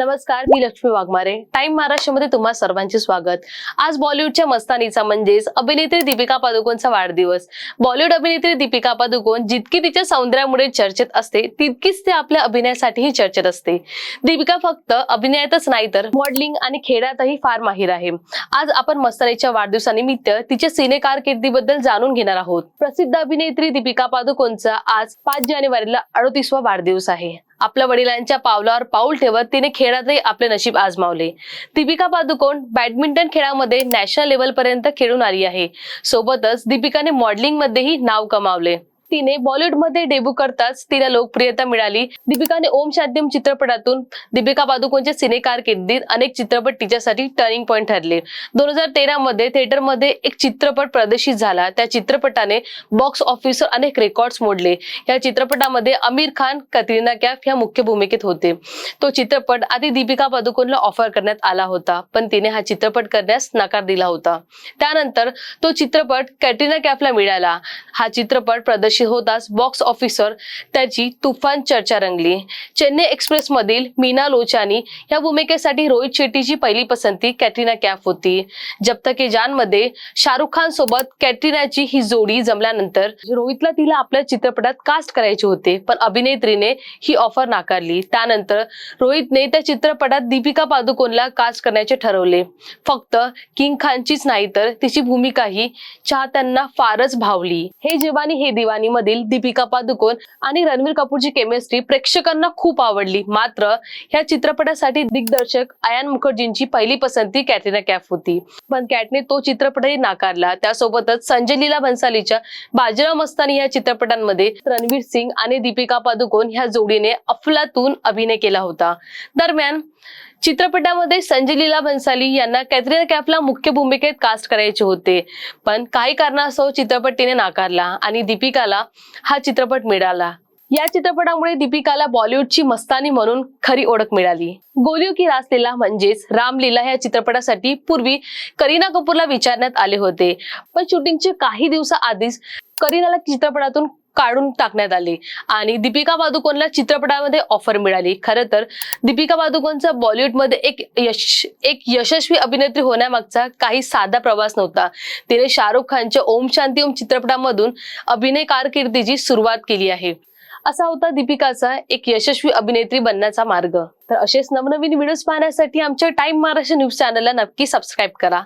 नमस्कार मी लक्ष्मी वाघमारे. टाइम महाराष्ट्रामध्ये तुम्हा सर्वांचे स्वागत. आज बॉलिवूडच्या मस्तानीचा म्हणजेच अभिनेत्री दीपिका पादुकोणचा वाढदिवस. बॉलिवूड अभिनेत्री दीपिका पादुकोण जितकी तिच्या सौंदर्यामुळे चर्चेत असते तितकीच ते आपल्या अभिनयासाठीही चर्चेत असते. दीपिका फक्त अभिनयातच नाही तर मॉडेलिंग आणि खेळातही फार माहीर आहे. आज आपण मस्तानीच्या वाढदिवसानिमित्त तिच्या सिने कारकिर्दीबद्दल जाणून घेणार आहोत. प्रसिद्ध अभिनेत्री दीपिका पादुकोणचा आज पाच जानेवारीला अडोतीसवा वाढदिवस आहे. आपल्या वडिलांच्या पावलावर पाऊल ठेवत तिने खेळातही आपले नशीब आजमावले. दीपिका पादुकोण बॅडमिंटन खेळामध्ये नॅशनल लेवल पर्यंत खेळून आली आहे. सोबतच दीपिकाने मॉडेलिंग मध्येही नाव कमावले. तिने बॉलिवूडमध्ये डेब्यू करताच तिला लोकप्रियता मिळाली. दीपिकाने ओम शाद्यम चित्रपटातून दीपिका पादुकोणच्या सिनेकारकिर्दीत अनेक चित्रपट तिच्यासाठी टर्निंग पॉईंट ठरले. दोन हजार तेरा मध्ये थिएटरमध्ये एक चित्रपट प्रदर्शित झाला. त्या चित्रपटाने बॉक्स ऑफिसवर अनेक रेकॉर्ड्स मोडले. या चित्रपटामध्ये आमिर खान कतरिना कॅफ या मुख्य भूमिकेत होते. तो चित्रपट आधी दीपिका पादुकोणला ऑफर करण्यात आला होता पण तिने हा चित्रपट करण्यास नकार दिला होता. त्यानंतर तो चित्रपट कॅटरिना कॅफला मिळाला. हा चित्रपट प्रदर्शित होताच बॉक्स ऑफिसर त्याची तुफान चर्चा रंगली. चेन्नई एक्सप्रेस मधील मीना लोचानी या भूमिकेसाठी रोहित शेट्टीची पहिली पसंती कॅटरीना कॅफ होती. जब तक जानमध्ये शाहरुख खान सोबत कॅटरीनाची ही जोडी जमल्यानंतर रोहितला तिला आपल्या चित्रपटात कास्ट करायचे होते पण अभिनेत्रीने ही ऑफर नाकारली. त्यानंतर रोहितने त्या चित्रपटात दीपिका पादुकोणला कास्ट करण्याचे ठरवले. फक्त किंग खानचीच नाही तर तिची भूमिकाही चाहत्यांना फारच भावली. हे जवानी हे दिवानी मधील दीपिका पादुकोण आणि रणवीर कपूरची केमिस्ट्री प्रेक्षकांना खूप आवडली. मात्र या चित्रपटासाठी दिग्दर्शक आयान मुखर्जींची पहिली पसंती कॅटरीना कॅफ होती. पण कॅटने तो चित्रपटही नाकारला. त्यासोबतच संजय लीला भन्सालीच्या बाजीराव मस्तानी या चित्रपटांमध्ये रणवीर सिंग आणि दीपिका पादुकोण ह्या जोडीने अफलातून अभिनय केला होता. दरम्यान चित्रपटामध्ये संजय लीला भन्साली यांना कॅटरीना कॅफला मुख्य भूमिकेत कास्ट करायचे होते. पण काही कारणास्तव चित्रपट तिने नाकारला आणि दीपिकाला हा चित्रपट मिळाला. या चित्रपटामुळे दीपिकाला बॉलिवूडची मस्तानी म्हणून खरी ओळख मिळाली. गोलियो की रासलीला म्हणजेच रामलीला या चित्रपटासाठी पूर्वी करीना कपूरला विचारण्यात आले होते. पण शूटिंगचे काही दिवसाआधीच करीनाला चित्रपटातून काढून टाकण्यात आले. आणि दीपिका पादुकोणला चित्रपटामध्ये ऑफर मिळाली. खरं तर दीपिका पादुकोणचा बॉलिवूडमध्ये एक यश एक यशस्वी अभिनेत्री होण्यामागचा काही साधा प्रवास नव्हता. तिने शाहरुख खानच्या ओम शांती ओम चित्रपटामधून अभिनय कारकिर्दीची सुरुवात केली आहे. असा होता दीपिकाचा एक यशस्वी अभिनेत्री बनण्याचा मार्ग. तर असेच नवनवीन व्हिडिओज पाहण्यासाठी आमच्या टाइम महाराष्ट्र न्यूज चॅनलला नक्की सबस्क्राईब करा.